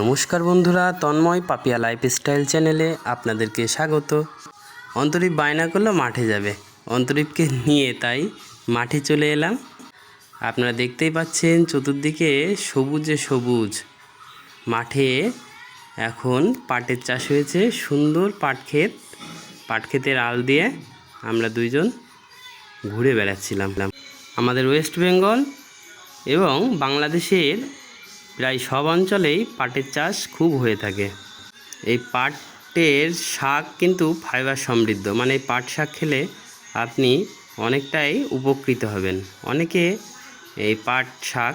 নমস্কার বন্ধুরা, তন্ময় পাপিয়া লাইফস্টাইল চ্যানেলে আপনাদেরকে স্বাগত। অন্তরীপ বায়না করল মাঠে যাবে। অন্তরীপকে নিয়ে তাই মাঠে চলে এলাম। আপনারা দেখতেই পাচ্ছেন চতুর্দিকে সবুজে সবুজ। মাঠে এখন পাটের চাষ হয়েছে, সুন্দর পাট ক্ষেত। পাট ক্ষেতের আল দিয়ে আমরা দুইজন ঘুরে বেড়াচ্ছিলাম। আমাদের ওয়েস্ট বেঙ্গল এবং বাংলাদেশের প্রায় সব অঞ্চলেই পাটের চাষ খুব হয়ে থাকে। এই পাটের শাক কিন্তু ফাইবার সমৃদ্ধ মানে পাট শাক খেলে আপনি অনেকটাই উপকৃত হবেন। অনেকে এই পাট শাক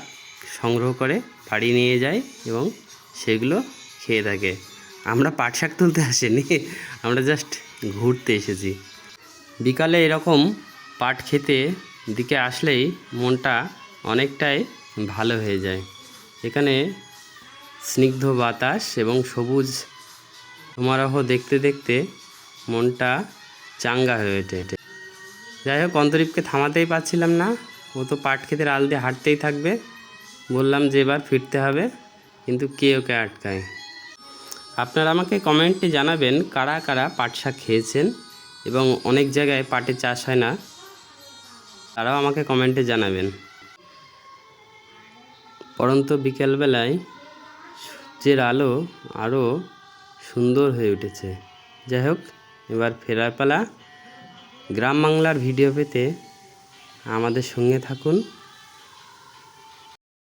সংগ্রহ করে বাড়ি নিয়ে যায় এবং সেগুলো খেয়ে থাকে। আমরা পাট শাক তুলতে আসিনি, আমরা জাস্ট ঘুরতে এসেছি। বিকালে এরকম পাট খেতে দিকে আসলেই মনটা অনেকটাই ভালো হয়ে যায়। এখানে স্নিগ্ধ বাতাস এবং সবুজ সমারোহ দেখতে দেখতে মনটা চাঙ্গা হয়ে ওঠে। যাই হোক, অন্তরীপকে থামাতেই পারছিলাম না। ও তো পাট খেতে আল দিয়ে হাঁটতেই থাকবে। বললাম যে এবার ফিরতে হবে, কিন্তু কে ওকে আটকায়? আপনারা আমাকে কমেন্টে জানাবেন কারা কারা পাট শাক খেয়েছেন এবং অনেক জায়গায় পাটের চাষ হয় না, তারাও আমাকে কমেন্টে জানাবেন। পরন্ত বিকেলবেলায় সূর্যের আলো আরও সুন্দর হয়ে উঠেছে। যাই হোক, এবার ফেরার পালা। গ্রাম বাংলার ভিডিও পেতে আমাদের সঙ্গে থাকুন।